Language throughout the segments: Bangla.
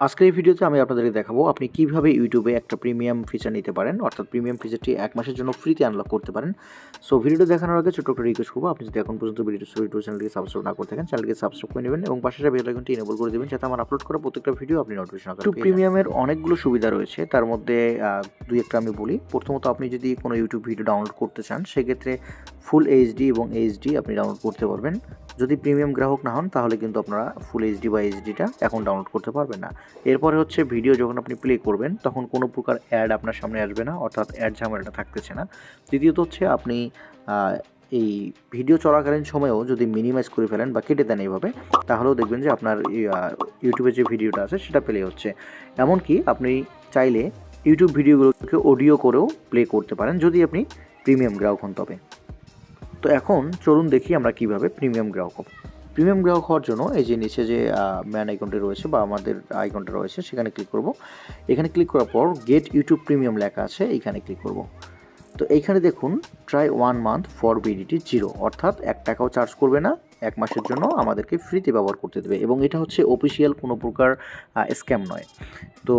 আজকের এই ভিডিওতে আমি আপনাদেরকে দেখাবো আপনি কীভাবে ইউটিউবে একটা প্রিমিয়াম ফিচার নিতে পারেন অর্থাৎ প্রিমিয়াম ফিচারটি এক মাসের জন্য ফ্রিতে আনলক করতে পারেন। সো ভিডিওটা দেখানোর আগে ছোট্ট একটা রিকোয়েস্ট করব। আপনি যদি এখন পর্যন্ত ভিডিও ইউটিউব চ্যানেলটিকে সাবস্ক্রাইব না করে থাকেন চ্যানেলকে সাবস্ক্রাইব করে নেবেন এবং পাশে বেল আইকনটি এনেবল করে দেবেন যাতে আমার আপলোড করা প্রত্যেকটা ভিডিও আপনি নোটিফিকেশন ইউটিউব প্রিমিয়ামের অনেকগুলো সুবিধা রয়েছে। তার মধ্যে দুই একটা আমি বলি। প্রথমত আপনি যদি কোনো ইউটিউব ভিডিও ডাউনলোড করতে চান সেক্ষেত্রে ফুল এইচডি এবং এইচডি আপনি ডাউনলোড করতে পারবেন। যদি প্রিমিয়াম গ্রাহক না হন, তাহলে কিন্তু আপনারা ফুল এইচডি বা এইচডিটা এখন ডাউনলোড করতে পারবেন না। এরপরে হচ্ছে ভিডিও যখন আপনি প্লে করবেন, তখন কোনো প্রকার অ্যাড আপনার সামনে আসবে না, অর্থাৎ অ্যাড ঝামেলাটা থাকতেছে না। দ্বিতীয়ত হচ্ছে আপনি এই ভিডিও চলাকালীন সময়েও যদি মিনিমাইজ করে ফেলেন বা কেটে দেন এইভাবে, তাহলেও দেখবেন যে আপনার ইউটিউবে যে ভিডিওটা আছে, সেটা প্লে হচ্ছে। এমনকি আপনি চাইলে ইউটিউব ভিডিওগুলোকে অডিও করেও প্লে করতে পারেন, যদি আপনি প্রিমিয়াম গ্রাহক হন তবে। তো এখন চলুন দেখি আমরা কীভাবে প্রিমিয়াম গ্রাহক হব। প্রিমিয়াম গ্রাহক হওয়ার জন্য এই যে নিচে যে ম্যান আইকনটি রয়েছে বা আমাদের আইকনটা রয়েছে, সেখানে ক্লিক করব। এখানে ক্লিক করার পর গেট ইউটিউব প্রিমিয়াম লেখা আছে, এইখানে ক্লিক করব। তো এইখানে দেখুন try one month for BDT zero অর্থাৎ এক টাকাও চার্জ করবে না, এক মাসের জন্য আমাদেরকে ফ্রিতে ব্যবহার করতে দেবে। এবং এটা হচ্ছে অফিসিয়াল কোনো প্রকার স্ক্যাম নয়। তো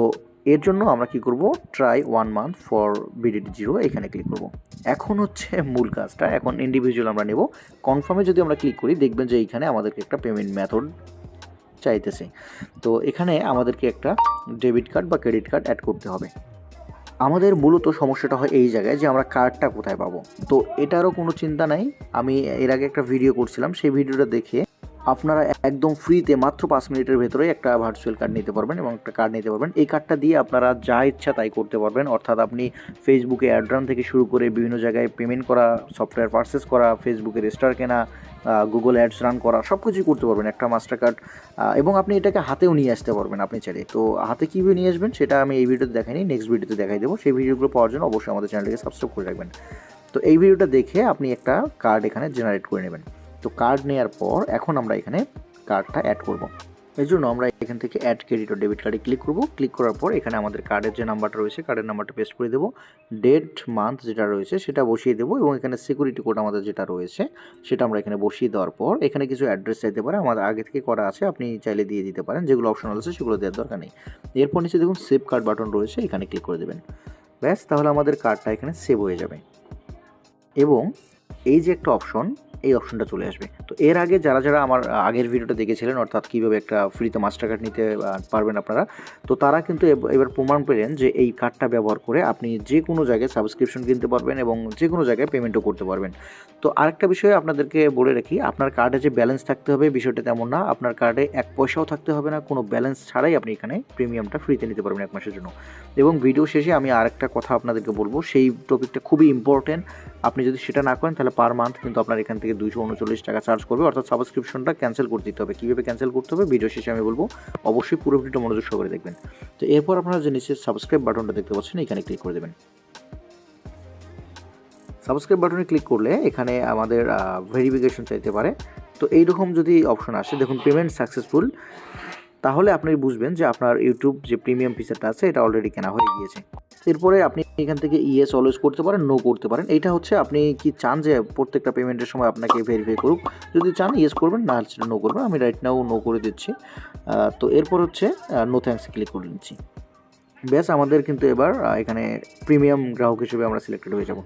এর জন্য আমরা কি করব? Try one month for BDT zero এখানে ক্লিক করব। এখন হচ্ছে মূল কাজটা, এখন ইন্ডিভিজুয়াল আমরা নেব। কনফার্মে যদি আমরা ক্লিক করি, দেখবেন যে এইখানে আমাদেরকে একটা পেমেন্ট মেথড চাইতেছে। তো এখানে আমাদেরকে একটা ডেবিট কার্ড বা ক্রেডিট কার্ড অ্যাড করতে হবে। আমাদের মূলত সমস্যাটা হয় এই জায়গায় যে আমরা কার্ডটা কোথায় পাবো? তো এটারও কোনো চিন্তা নাই। আমি এর আগে একটা ভিডিও করছিলাম, সেই ভিডিওটা দেখে আপনারা একদম ফ্রিতে মাত্র পাঁচ মিনিটের ভেতরে একটা ভার্চুয়াল কার্ড নিতে পারবেন এবং একটা কার্ড নিতে পারবেন। এই কার্ডটা দিয়ে আপনারা যা ইচ্ছা তাই করতে পারবেন। অর্থাৎ আপনি ফেসবুকে অ্যাড্রান থেকে শুরু করে বিভিন্ন জায়গায় পেমেন্ট করা সফটওয়্যার পারচেস করা ফেসবুকে রেজিস্টার কেনা গুগল অ্যাডস রান করা সব কিছুই করতে পারবেন একটা মাস্টার কার্ড এবং আপনি এটাকে হাতেও নিয়ে আসতে পারবেন আপনি চাইলে। তো হাতে কীভাবে নিয়ে আসবেন সেটা আমি এই ভিডিওতে দেখাইনি নেক্সট ভিডিওতে দেখাই দেবো। সেই ভিডিওগুলো পাওয়ার জন্য অবশ্যই আমাদের চ্যানেলটিকে সাবস্ক্রাইব করে রাখবেন। তো এই ভিডিওটা দেখে আপনি একটা কার্ড এখানে জেনারেট করে নেবেন। তো কার্ড নেওয়ার পর এখন আমরা এখানে কার্ডটা অ্যাড করব। এই জন্য আমরা এখান থেকে অ্যাড ক্রেডিট ও ডেবিট কার্ডে ক্লিক করব। ক্লিক করার পর এখানে আমাদের কার্ডের যে নাম্বারটা রয়েছে কার্ডের নাম্বারটা পেস্ট করে দেবো। ডেট মান্থ যেটা রয়েছে সেটা বসিয়ে দেবো এবং এখানে সিকিউরিটি কোড আমাদের যেটা রয়েছে সেটা আমরা এখানে বসিয়ে দেওয়ার পর এখানে কিছু অ্যাড্রেস চাইতে পারে। আমাদের আগে থেকে করা আছে, আপনি চাইলে দিয়ে দিতে পারেন। যেগুলো অপশনাল আছে সেগুলো দেওয়ার দরকার নেই। এরপর নিচে দেখুন সেভ কার্ড বাটন রয়েছে, এখানে ক্লিক করে দেবেন। ব্যাস, তাহলে আমাদের কার্ডটা এখানে সেভ হয়ে যাবে। এবং এই যে একটা অপশন এই অপশনটা চলে আসবে। তো এর আগে যারা যারা আমার আগের ভিডিওটা দেখেছিলেন, অর্থাৎ কীভাবে একটা ফ্রিতে মাস্টার কার্ড নিতে পারবেন আপনারা, তো তারা কিন্তু এব- এবার প্রমাণ পেলেন যে এই কার্ডটা ব্যবহার করে আপনি যে কোনো জায়গায় সাবস্ক্রিপশন কিনতে পারবেন এবং যে কোনো জায়গায় পেমেন্টও করতে পারবেন। তো আরেকটা বিষয় আপনাদেরকে বলে রাখি, আপনার কার্ডে যে ব্যালেন্স থাকতে হবে, বিষয়টা তেমন না। আপনার কার্ডে এক পয়সাও থাকতে হবে না, কোনো ব্যালেন্স ছাড়াই আপনি এখানে প্রিমিয়ামটা ফ্রিতে নিতে পারবেন এক মাসের জন্য। এবং ভিডিও শেষে আমি আরেকটা কথা আপনাদেরকে বলব, সেই টপিকটা খুবই ইম্পর্টেন্ট আপনি যদি সেটা না করেন, তাহলে পার মান্থ কিন্তু আপনার এখান থেকে দুইশো উনচল্লিশ টাকা চার্জ করবে, অর্থাৎ সাবস্ক্রিপশনটা ক্যান্সেল করে দিতে হবে। কীভাবে ক্যান্সেল করতে হবে? ভিডিও শেষে আমি বলব, অবশ্যই পুরো ভিডিওটা মনোযোগ সহকারে দেখবেন। তো এরপর আপনারা যে নিচে সাবস্ক্রাইব বাটনটা দেখতে পাচ্ছেন, এখানে ক্লিক করে দেবেন। সাবস্ক্রাইব বাটনে ক্লিক করলে এখানে আমাদের ভেরিফিকেশন চাইতে পারে। তো এইরকম যদি অপশন আসে, দেখুন পেমেন্ট সাকসেসফুল তাহলে আপনি বুঝবেন যে আপনার ইউটিউব যে প্রিমিয়াম ফিচারটা আছে, এটা অলরেডি কেনা হয়ে গিয়েছে। এরপরে আপনি এখান থেকে ইয়েস অলওয়েজ করতে পারেন নো করতে পারেন। এটা হচ্ছে আপনি কি চান যে প্রত্যেকটা পেমেন্টের সময় আপনাকে ভেরিফাই করুক। যদি চান ইয়েস করবেন, না হলে নো করবেন। আমি রাইট নাও নো করে দিচ্ছি। তো এরপর হচ্ছে নো থ্যাঙ্কস ক্লিক করে নিচ্ছি। ব্যাস, আমাদের কিন্তু এবার এখানে প্রিমিয়াম গ্রাহক হিসেবে আমরা সিলেক্টেড হয়ে যাব।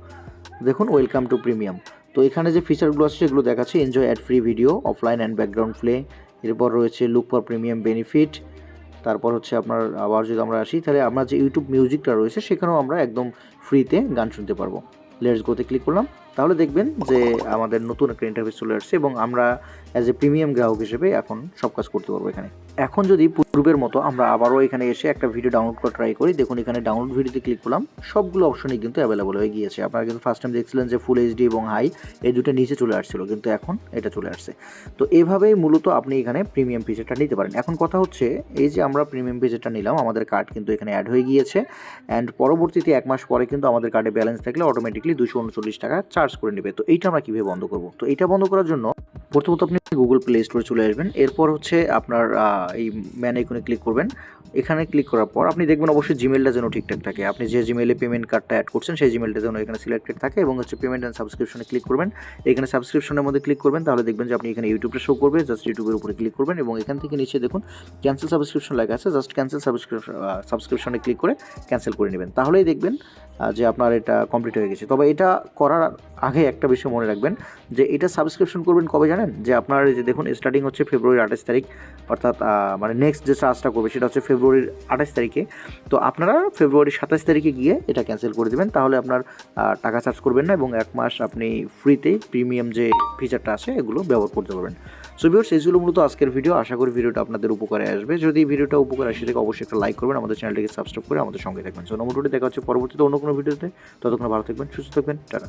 দেখুন ওয়েলকাম টু প্রিমিয়াম তো এখানে যে ফিচারগুলো আছে, সেগুলো দেখাচ্ছে। Enjoy ad free video offline and background play এরপর রয়েছে লুক ফর প্রিমিয়াম বেনিফিট তারপর হচ্ছে আপনার আবার যদি আমরা আসি, তাহলে আমরা যে ইউটিউব মিউজিকটা রয়েছে, সেখানেও আমরা একদম ফ্রিতে গান শুনতে পারব। লেটস গোতে ক্লিক করলাম। তাহলে দেখবেন যে আমাদের নতুন একটা ইন্টারফেস চলে আসছে এবং আমরা অ্যাজ এ প্রিমিয়াম গ্রাহক হিসেবে এখন সব কাজ করতে পারব এখানে। এখন যদি পূর্বের মতো আমরা আবারও এখানে এসে একটা ভিডিও ডাউনলোড করে ট্রাই করি, দেখুন এখানে ডাউনলোড ভিডিওতে ক্লিক করলাম, সবগুলো অপশনই কিন্তু অ্যাভেলেবল হয়ে গিয়েছে। আপনারা কিন্তু ফার্স্ট টাইম দেখছিলেন যে ফুল এইচডি এবং হাই এই দুটো নিচে চলে আসছিল, কিন্তু এখন এটা চলে আসছে। তো এভাবেই মূলত আপনি এখানে প্রিমিয়াম ফিচারটা নিতে পারেন। এখন কথা হচ্ছে, এই যে আমরা প্রিমিয়াম ফিচারটা নিলাম, আমাদের কার্ড কিন্তু এখানে অ্যাড হয়ে গিয়েছে। অ্যান্ড পরবর্তীতে এক মাস পরে কিন্তু আমাদের কার্ডে ব্যালেন্স থাকলে অটোমেটিকলি দুশো উনচল্লিশ টাকা চার্জ করে নেবে। তো এইটা আমরা কীভাবে বন্ধ করব? তো এটা বন্ধ করার জন্য প্রথমত আপনি গুগল প্লে স্টোরে চলে আসবেন। এরপর হচ্ছে আপনার এই ম্যান আইকনে ক্লিক করবেন। এখানে ক্লিক করার পর আপনি দেখবেন অবশ্যই জিমেলটা যেন ঠিকঠাক থাকে। আপনি যে জিমেলে পেমেন্ট কার্ডটা অ্যাড করছেন, সেই জিমেলটা যেন এখানে সিলেক্টেড থাকে এবং হচ্ছে পেমেন্ট অ্যান্ড সাবস্ক্রিপশনে ক্লিক করবেন। এখানে সাবস্ক্রিপশনের মধ্যে ক্লিক করবেন, তাহলে দেখবেন যে আপনি এখানে ইউটিউবটা শো করবে জাস্ট ইউটিউবের উপরে ক্লিক করবেন এবং এখান থেকে নিচে দেখুন ক্যান্সেল সাবস্ক্রিপশন লেখা আছে জাস্ট ক্যান্সেল সাবস্ক্রিপশন সাবস্ক্রিপশনে ক্লিক করে ক্যান্সেল করে নেবেন। তাহলেই দেখবেন যে আপনার এটা কমপ্লিট হয়ে গেছে। তবে এটা করার আগে একটা বিষয় মনে রাখবেন, যে এটা সাবস্ক্রিপশন করবেন কবে জানেন? যে আপনার যে দেখুন স্টার্টিং হচ্ছে ফেব্রুয়ারির আঠাশ তারিখ, অর্থাৎ মানে নেক্সট যে চার্জটা করবে সেটা হচ্ছে ফেব্রুয়ারির আঠাশ তারিখে। তো আপনারা ফেব্রুয়ারির সাতাশ তারিখে গিয়ে এটা ক্যান্সেল করে দেবেন, তাহলে আপনার টাকা চার্জ করবেন না এবং এক মাস আপনি ফ্রিতে প্রিমিয়াম যে ফিচারটা আছে, এগুলো ব্যবহার করতে পারবেন। সো ভিউর্স এইগুলো মূলত আজকের ভিডিও আশা করি ভিডিওটা আপনাদের উপকারে আসবে। যদি ভিডিওটা উপকার আসে থাকে অবশ্যই একটা লাইক করবেন, আমাদের চ্যানেলটিকে সাবস্ক্রাইব করে আমাদের সঙ্গে থাকবেন। সো নম্বরটি দেখা হচ্ছে পরবর্তীতে অন্য কোনো ভিডিওতে ততক্ষণ ভালো থাকবেন, সুস্থ থাকবেন, টাটা।